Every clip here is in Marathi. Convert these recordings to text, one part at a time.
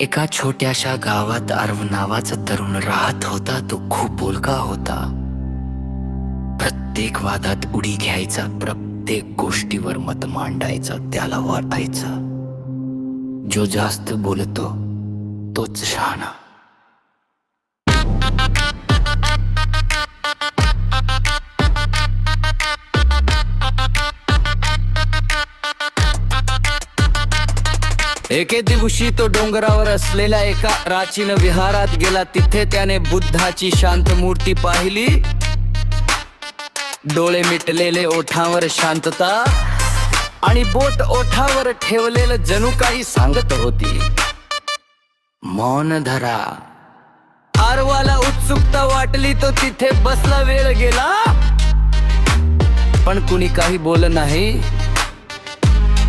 एका छोट्याशा गावात अर्व नावाचा तरुण राहत होता तो खूप बोलका होता. प्रत्येक वादात उडी घ्यायचा प्रत्येक गोष्टीवर मत मांडायचा त्याला वाटायचं. जो जास्त बोलतो तोच शहाणा. एके दिवशी तो डोंगरावर असलेल्या एका प्राचीन विहारात गेला. तिथे त्याने बुद्धाची शांत मूर्ती पाहिली. डोळे मिटलेले ओठावर शांतता आणि बोट ओठावर ठेवलेलं जणू काही सांगत होती. मौन धरा. आरवाला उत्सुकता वाटली तो तिथे बसला वेळ गेला. पण कुणी काही बोल नाही.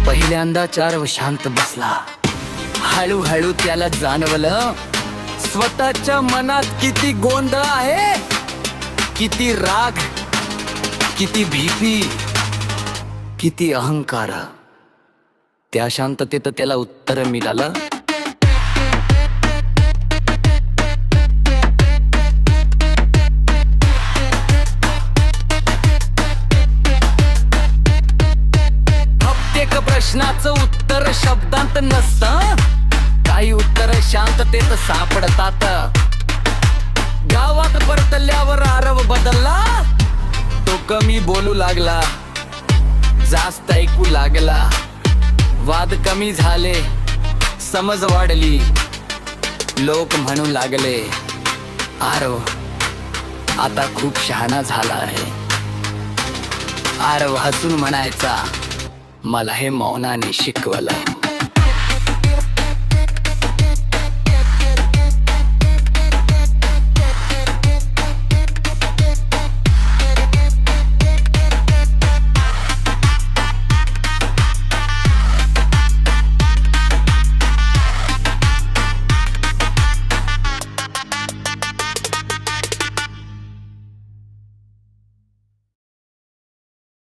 पहिल्यांदा चार शांत बसला. हळूहळू त्याला जाणवलं स्वतःच्या मनात किती गोंधळ आहे किती राग किती भीती किती अहंकार. त्या शांततेत त्याला उत्तर मिळालं प्रश्नाचं उत्तर शब्दांत नसतं. काही उत्तर शांततेत सापडतात. गावात परतल्यावर आरव बदलला. तो कमी बोलू लागला. जास्त ऐकू लागला. वाद कमी झाले. समज वाढली. लोक म्हणू लागले आरव आता खूप शहाणा झाला आहे. आरव हसून म्हणायचा मला हे मौनाने शिकवलं.